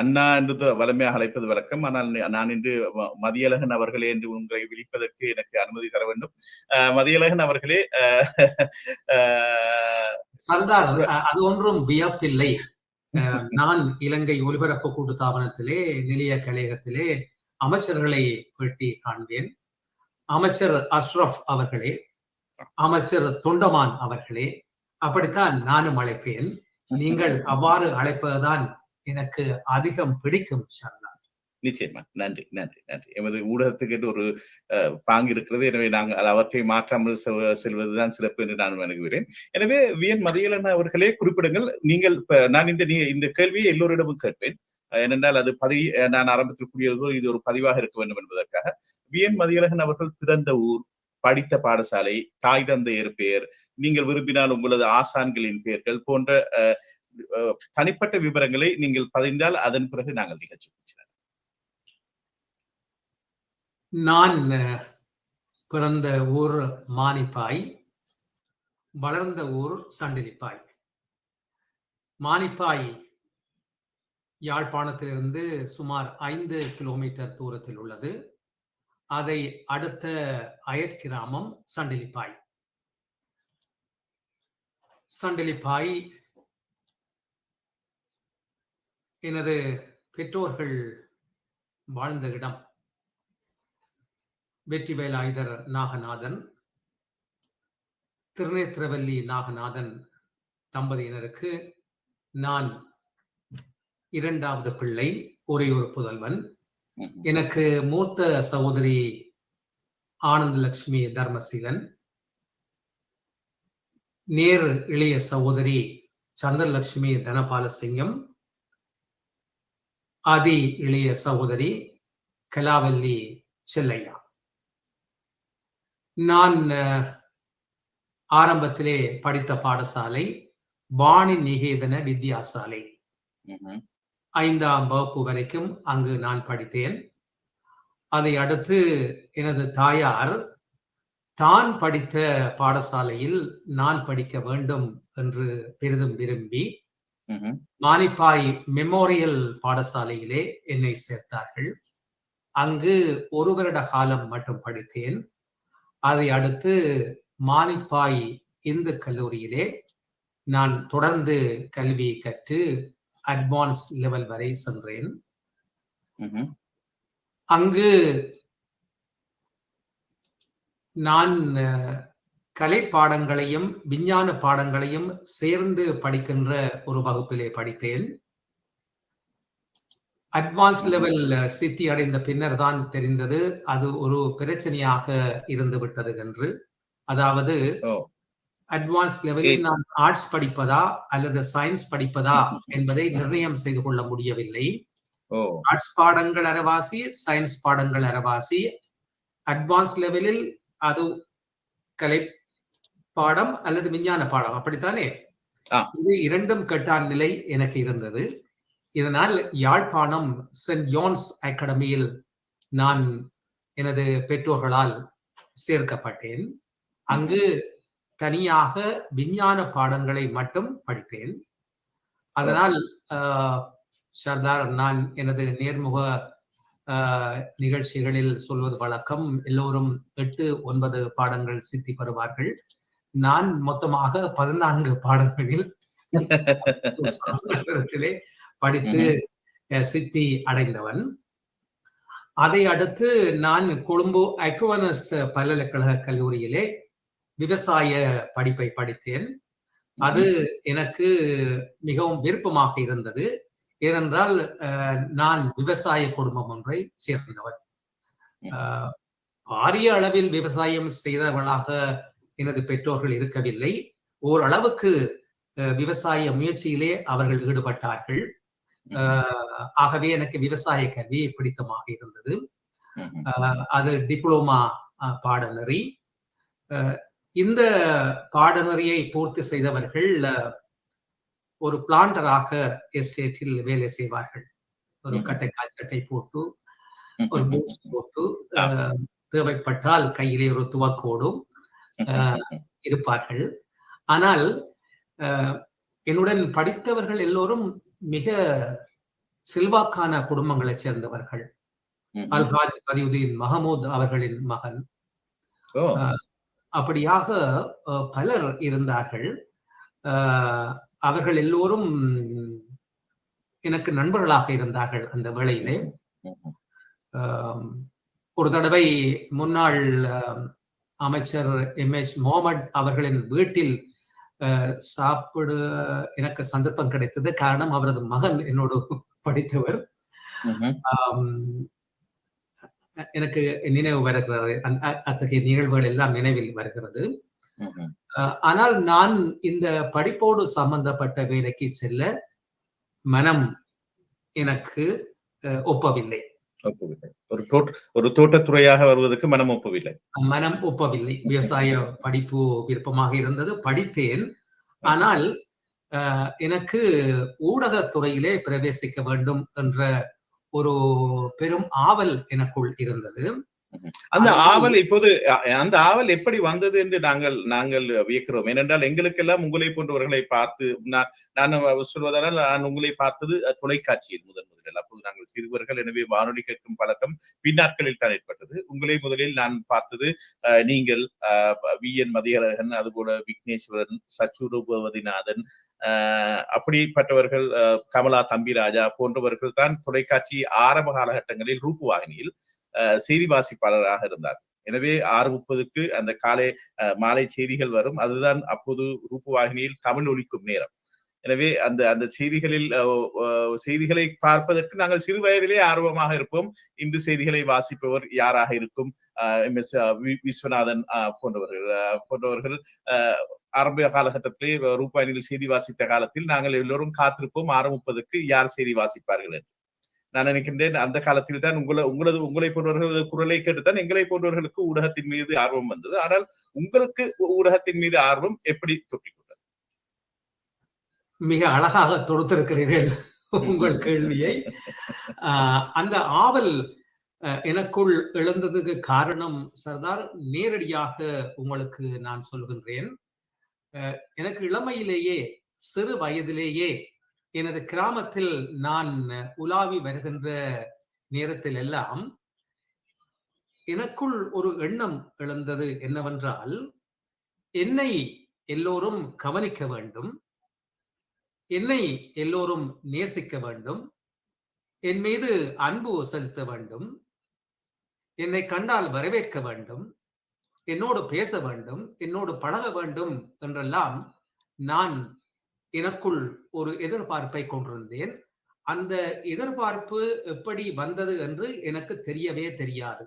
அண்ணா என்றது வலிமையாக அழைப்பது வழக்கம். ஆனால் நான் இன்று மதியழகன் அவர்களே என்று உங்களை விழிப்பதற்கு எனக்கு அனுமதி தர வேண்டும். மதியழகன் அவர்களே சர்தார் அது ஒன்றும் வியப்பில்லை. அஹ், நான் இலங்கை ஒலிபரப்பு கூட்டுத்தாபனத்திலே நிலைய கலையகத்திலே அமைச்சர்களை பேட்டி காண்பேன். அமைச்சர் அஷ்ரப் அவர்களே அமைச்சர் தொண்டமான் அவர்களே அப்படித்தான் நானும் அழைப்பேன். நீங்கள் அவ்வாறு அழைப்பதுதான் எனக்கு அதிகம் பிடிக்கும் சர்தார் நிச்சயமா. நன்றி நன்றி நன்றி. எமது ஊடகத்துக்கு ஒரு அஹ், பாங்கு இருக்கிறது. எனவே நாங்கள் அவற்றை மாற்றாமல் செல்வதுதான் சிறப்பு என்று நான் வணங்குகிறேன் எனவே வியன் மதியலன் அவர்களே குறிப்பிடுங்கள். நீங்கள் நான் இந்த நீ- இந்த கேள்வியை எல்லோரிடமும் கேட்பேன். ஏனென்றால் அது பதி நான் ஆரம்பத்தில் கூறியது இது ஒரு பதிவாக இருக்க வேண்டும் என்பதற்காக. விஎன் மதியழகன் அவர்கள் பிறந்த ஊர் படித்த பாடசாலை தாய் தந்தையர் பெயர் நீங்கள் விரும்பினால் உங்களது ஆசான்களின் பெயர்கள் போன்ற தனிப்பட்ட விவரங்களை நீங்கள் பதிந்தால் அதன் பிறகு நாங்கள் நிகழ்ச்சி முடிச்சிடலாம். நான் பிறந்த ஊர் மானிப்பாய் வளர்ந்த ஊர் சண்டிரிப்பாய் மானிப்பாய் யாழ்ப்பாணத்திலிருந்து சுமார் ஐந்து கிலோமீட்டர் தூரத்தில் உள்ளது. அதை அடுத்த அயற்கிராமம் சண்டிலிப்பாய். சண்டிலிப்பாய் எனது பெற்றோர்கள் வாழ்ந்த இடம் வெற்றிவேல் ஆயுதர் நாகநாதன் திருநேத்திரவல்லி நாகநாதன் தம்பதியினருக்கு நான் இரண்டாவது பிள்ளை ஒரே ஒரு புதல்வன். எனக்கு மூத்த சகோதரி ஆனந்தலட்சுமி தர்மசீலன் நேர் இளைய சகோதரி சந்திரலட்சுமி தனபாலசிங்கம் ஆதி இளைய சகோதரி கலாவல்லி செல்லையா நான் ஆரம்பத்திலே படித்த பாடசாலை வாணி நிகேதன வித்யாசாலை. ஐந்தாம் வகுப்பு வரைக்கும் அங்கு நான் படித்தேன் அதை அடுத்து எனது தாயார் தான் படித்த பாடசாலையில் நான் படிக்க வேண்டும் என்று பெரிதும் விரும்பி. மானிப்பாய் மெமோரியல் பாடசாலையிலே என்னை சேர்த்தார்கள். அங்கு ஒரு வருட காலம் மட்டும் படித்தேன். அதை அடுத்து மானிப்பாய் இந்து கல்லூரியிலே நான் தொடர்ந்து கல்வி கற்று அட்வான்ஸ் லெவல் வரை சென்றேன். அங்கு நான் கலை பாடங்களையும் விஞ்ஞான பாடங்களையும் சேர்ந்து படிக்கின்ற ஒரு வகுப்பிலே படித்தேன். அட்வான்ஸ் லெவல் சித்தி அடைந்த பின்னர் தான் தெரிந்தது. அது ஒரு பிரச்சனையாக இருந்து விட்டது என்று. அதாவது. அட்வான்ஸ் லெவலில் நான் ஆர்ட்ஸ் படிப்பதா அல்லது சயின்ஸ் படிப்பதா என்பதை நிர்ணயம் செய்து கொள்ள முடியவில்லை. ஆர்ட்ஸ் பாடங்கள் அறவாசி சயின்ஸ் பாடங்கள் அறவாசி. அட்வான்ஸ் லெவலில் அது கலை பாடம் அல்லது விஞ்ஞான பாடம். அப்படித்தானே. இது இரண்டும் கட்டான் நிலை எனக்கு இருந்தது. இதனால் யாழ்ப்பாணம் சென்ட் ஜான்ஸ் அகாடமியில் நான் எனது பெற்றோர்களால் சேர்க்கப்பட்டேன். அங்கு தனியாக விஞ்ஞான பாடங்களை மட்டும் படித்தேன். அதனால் ஆஹ், சர்தார் நான் எனது நேர்முக ஆஹ், நிகழ்ச்சிகளில் சொல்வது வழக்கம். எல்லோரும் எட்டு ஒன்பது பாடங்கள் சித்தி பெறுவார்கள். நான் மொத்தமாக பதினான்கு சமஸ்கிருதத்திலே படித்து சித்தி அடைந்தவன். அதை அடுத்து நான் கொழும்பு அக்வனஸ் பல்கலைக்கழக கல்லூரியிலே விவசாய படிப்பை படித்தேன். அது எனக்கு மிகவும் விருப்பமாக இருந்தது. ஏனென்றால் அஹ், நான் விவசாய குடும்பம் ஒன்றை சேர்ந்தவன். பாரிய அளவில் விவசாயம் செய்தவர்களாக எனது பெற்றோர்கள் இருக்கவில்லை. ஓரளவுக்கு விவசாய முயற்சியிலே அவர்கள் ஈடுபட்டார்கள். ஆகவே எனக்கு விவசாய கல்வி பிடித்தமாக இருந்தது. அது டிப்ளோமா பாடநெறி. இந்த பாடநெறியை பூர்த்தி செய்தவர்கள் ஒரு பிளான்டராக எஸ்டேட்டில் வேலை செய்வார்கள். ஒரு. கட்டைக்கால் சட்டை போட்டு ஒரு பூட்ஸ் போட்டு தேவைப்பட்டால் கையிலே ஒரு துவக்கோடும் இருப்பார்கள். ஆனால் என்னுடன் படித்தவர்கள் எல்லோரும் மிக செல்வாக்கான குடும்பங்களைச் சேர்ந்தவர்கள். அல்ஹாஜ் பதியுதீன் மஹமூத் அவர்களின் மகன். அப்படியாக பலர் இருந்தார்கள். அவர்கள் எல்லோரும் எனக்கு நண்பர்களாக இருந்தார்கள் அந்த வேளையிலே. ஒரு தடவை முன்னாள் அமைச்சர் எம் எச் முகமது அவர்களின் வீட்டில் சாப்பிட எனக்கு சந்தர்ப்பம் கிடைத்தது. காரணம் அவரது மகன் என்னோடு படித்தவர். எனக்கு நினைவு வருகிறது. அத்தகைய நிகழ்வுகள் எல்லாம் நினைவில் வருகிறது. ஆனால் நான் இந்த படிப்போடு சம்பந்தப்பட்ட வேலைக்கு செல்ல மனம் எனக்கு ஒப்பவில்லை. ஒப்புவில்லை. ஒரு ஒரு தோட்டத்துறையாக வருவதற்கு மனம் ஒப்பவில்லை. மனம் ஒப்பவில்லை. விவசாய படிப்பு விருப்பமாக இருந்தது படித்தேன். ஆனால் எனக்கு ஊடகத்துறையிலே பிரவேசிக்க வேண்டும் என்ற ஒரு பெரும் ஆவல் எனக்குள் இருந்தது. அந்த ஆவல் இப்போது அந்த ஆவல் எப்படி வந்தது என்று நாங்கள் நாங்கள் வியக்கிறோம். ஏனென்றால் எங்களுக்கெல்லாம் உங்களை போன்றவர்களை பார்த்து நான் நான் சொல்வதால் நான் உங்களை பார்த்தது தொலைக்காட்சியில் முதன் முதலில். அப்போது நாங்கள் சிறுவர்கள் எனவே வானொலி கேட்கும் பழக்கம் பின்னாட்களில் தான் ஏற்பட்டது. உங்களை முதலில் நான் பார்த்தது அஹ், நீங்கள் வி. என். மதியழகன் அதுபோல விக்னேஸ்வரன் சச்சுரூபவதிநாதன் அஹ், அப்படிப்பட்டவர்கள் அஹ், கமலா தம்பிராஜா போன்றவர்கள் தான் தொலைக்காட்சி ஆரம்ப காலகட்டங்களில் ரூபவாகினியில் செய்தி வாசிப்பாளராக இருந்தார். எனவே ஆறு முப்பதுக்கு அந்த காலை அஹ், மாலை செய்திகள் வரும். அதுதான் அப்போது ரூபவாகினியில் தமிழ் ஒழிக்கும் நேரம். எனவே அந்த அந்த செய்திகளில் செய்திகளை பார்ப்பதற்கு நாங்கள் சிறு வயதிலே ஆர்வமாக இருப்போம். இன்று செய்திகளை வாசிப்பவர் யாராக இருக்கும்? அஹ், எம். எஸ். விஸ்வநாதன் அஹ், போன்றவர்கள் அஹ், போன்றவர்கள் அஹ், ஆரம்ப காலகட்டத்திலே ரூபாயில் செய்தி வாசித்த காலத்தில் நாங்கள் எல்லோரும் காத்திருப்போம். ஆறு முப்பதுக்கு யார் செய்தி வாசிப்பார்கள் என்று. நான் நினைக்கின்றேன் அந்த காலத்தில் தான் உங்களை உங்களது உங்களை போன்றவர்களது குரலை கேட்டுத்தான் எங்களை போன்றவர்களுக்கு ஊடகத்தின் மீது ஆர்வம் வந்தது. ஆனால் உங்களுக்கு ஊடகத்தின் மீது ஆர்வம் எப்படி தொட்டிக்கொண்டது? மிக அழகாக தொடுத்திருக்கிறீர்கள் உங்கள் கேள்வியை. ஆஹ், அந்த ஆவல் அஹ், எனக்குள் எழுந்ததுக்கு காரணம் சர்தார் நேரடியாக உங்களுக்கு நான் சொல்கின்றேன். அஹ், எனக்கு இளமையிலேயே சிறு வயதிலேயே எனது கிராமத்தில் நான் உலாவி வருகின்ற நேரத்தில் எல்லாம் எனக்குள் ஒரு எண்ணம் எழுந்தது என்னவென்றால் என்னை எல்லோரும் கவனிக்க வேண்டும் என்னை எல்லோரும் நேசிக்க வேண்டும் என் மீது அன்பு செலுத்த வேண்டும் என்னை கண்டால் வரவேற்க வேண்டும் என்னோடு பேச வேண்டும் என்னோடு பழக வேண்டும் என்றெல்லாம் நான் எனக்குள் ஒரு எதிர்பார்ப்பை கொண்டிருந்தேன். அந்த எதிர்பார்ப்பு எப்படி வந்தது என்று எனக்கு தெரியவே தெரியாது.